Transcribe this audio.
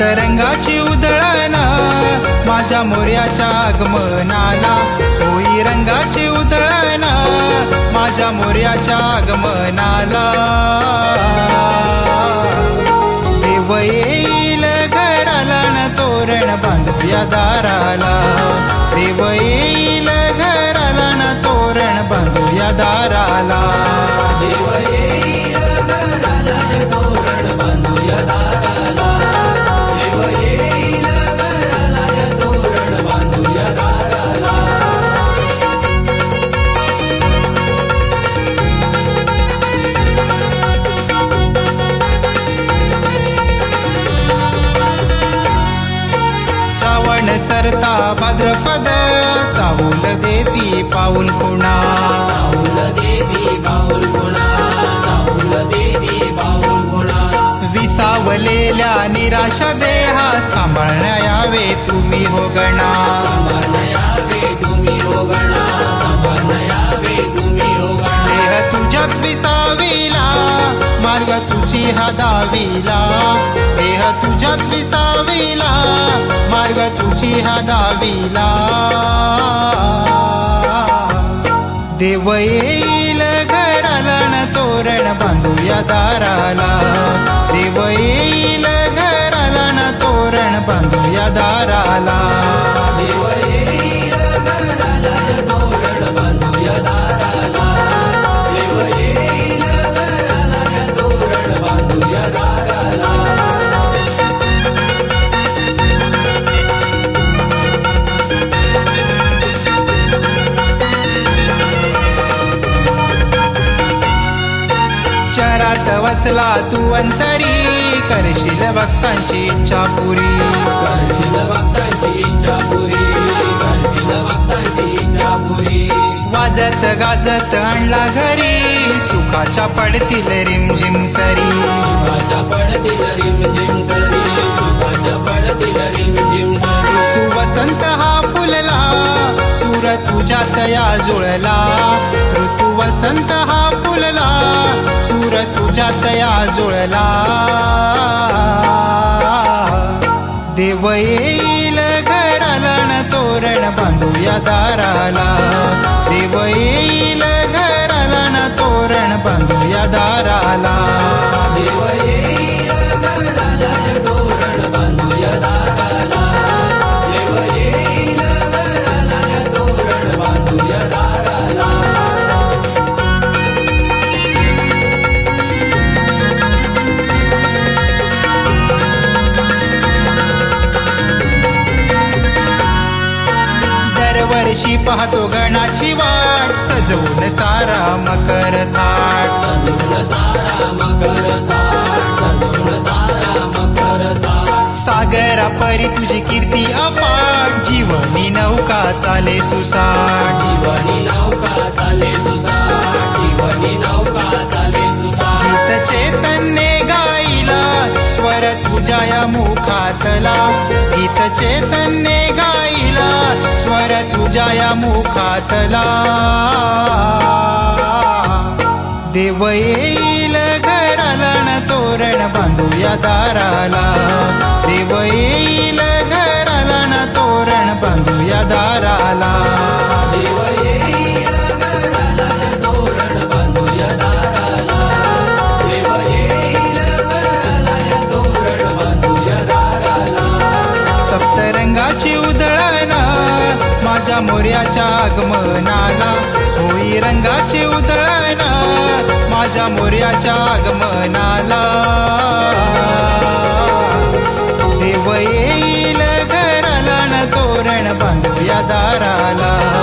तरंगाची उधळणा माझ्या मोर्याच्या आगमनाला होई रंगाची उधळणा माझ्या मोर्याच्या आगमनाला. देव येईल घराला न तोरण बांधूया दाराला. देव येईल घराला न तोरण बांधूया दाराला. श्रावण सरता भाद्रपद चाहूल देती पाऊल चाऊल देवी चाऊल देवी गुणा विसावलेल्या निराशा देहा सांभाळण्या यावे तुम्ही हो गणा. तुझी हा दाविला देह तुझ्यात विसाविला मार्ग तुझी हा दाविला देव येईल घराला न तोरण बांधूया दाराला. देव येईल घराला न तोरण बांधूया दाराला. वसला तू अंतरी करशील भक्तांची इच्छा पुरी. करशील भक्तांची इच्छा पुरी करशील भक्तांची इच्छा पुरी. वाजत गाजत आणला घरी सुखाच्या पडतील रिमझिम सरी. सुखाच्या पडतील रिमझिम सरी सुखाच्या पडतील रिमझिम सरी. तू वसंत हा फुलला सूर तुझ्यात या जुळला ऋतू संत हा फुलला सूर तुझ्या तया जुळला. दरवर्षी पाहतो गणाची वाट. सजवून सारा मकर थाट सजून सारा मकर थाट सागरा परी तुझी कीर्ती अफाट जीवनी नौका चाले सुसाट. जीवनी नौका चाले सुसाट. जीवनी नौका चाले सुसाट. चैतन्य गाईला स्वर तुझ्या या मुखातला. गीत चैतन्य माया या मुखातला. देव येईल घराला तोरण बांधूया दाराला. माझ्या मोर्याच्या आगमनाला. होई रंगाची उधळण माझ्या मोर्याच्या आगमनाला. देव येईल घराला तोरण तोरण बांधूया दाराला.